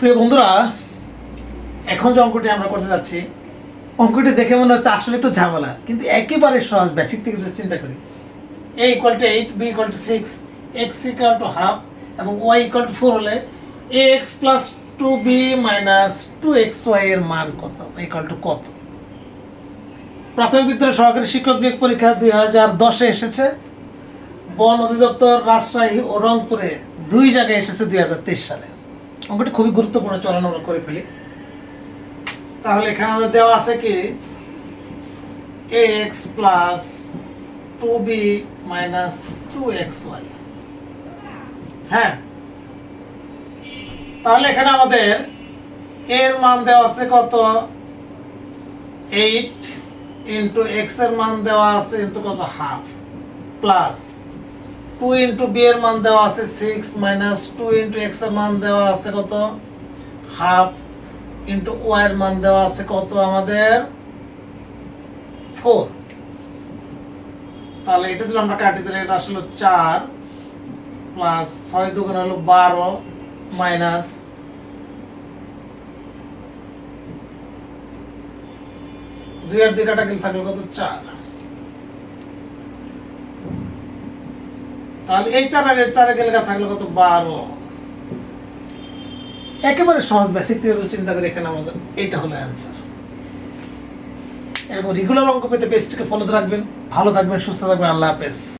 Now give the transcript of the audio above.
প্রিয় বন্ধুরা, এখন যে অঙ্কটি আমরা করতে যাচ্ছি, অঙ্কটি দেখে মনে হচ্ছে আসলে একটু ঝামেলা, কিন্তু একেবারে সহজ বেসিক থেকে যদি চিন্তা করি। A equal to eight b equal to six x equal to half এবং ওয়াই ইকুয়াল টু ফোর হলে a x plus two b minus two x y এর মান কত? ইকুয়াল টু কত? প্রাথমিক বিদ্যালয় সহকারী শিক্ষক নিয়োগ পরীক্ষা দুই হাজার দশে এসেছে। বন অধিদপ্তর রাজশাহী ও রংপুরে দুই জায়গায় এসেছে দুই হাজার তেইশ সালে। অঙ্কটি খুবই গুরুত্বপূর্ণ, চলন আমরা করে ফেলি। তাহলে এখানে আমাদের দেওয়া আছে কি? X plus two b minus two x y হ্যাঁ? তাহলে এখানে আমাদের এর মান দেওয়া আছে কত? এইট ইন্টু এক্সের মান দেওয়া আছে কিন্তু কত? Half plus two into b এর মান দেওয়া আছে সিক্স মাইনাস টু ইন্টু এক্সের মান দেওয়া আছে কত? হাফ ইন্টু ওয়াই এর মান দেওয়া আছে কত আমাদের? ফোর তাহলে এটা যদি আমরা কাটি, তাহলে এটা আসলে চার প্লাস ছয় দুগুণ হলো বারো মাইনাস দুই আর দুই কাটা গেলে থাকল কত? চার। তাহলে এই চার আর এই চারে গেলে থাকলে কত বারো? একেবারে সহজ বেসিক থেকে চিন্তা করে এখানে আমাদের এইটা হলো অ্যান্সার এরকম রেগুলার অঙ্ক পেতে পেজটিকে ফলো রাখবেন, ভালো থাকবেন, সুস্থ থাকবেন, আল্লাহ হাফেজ।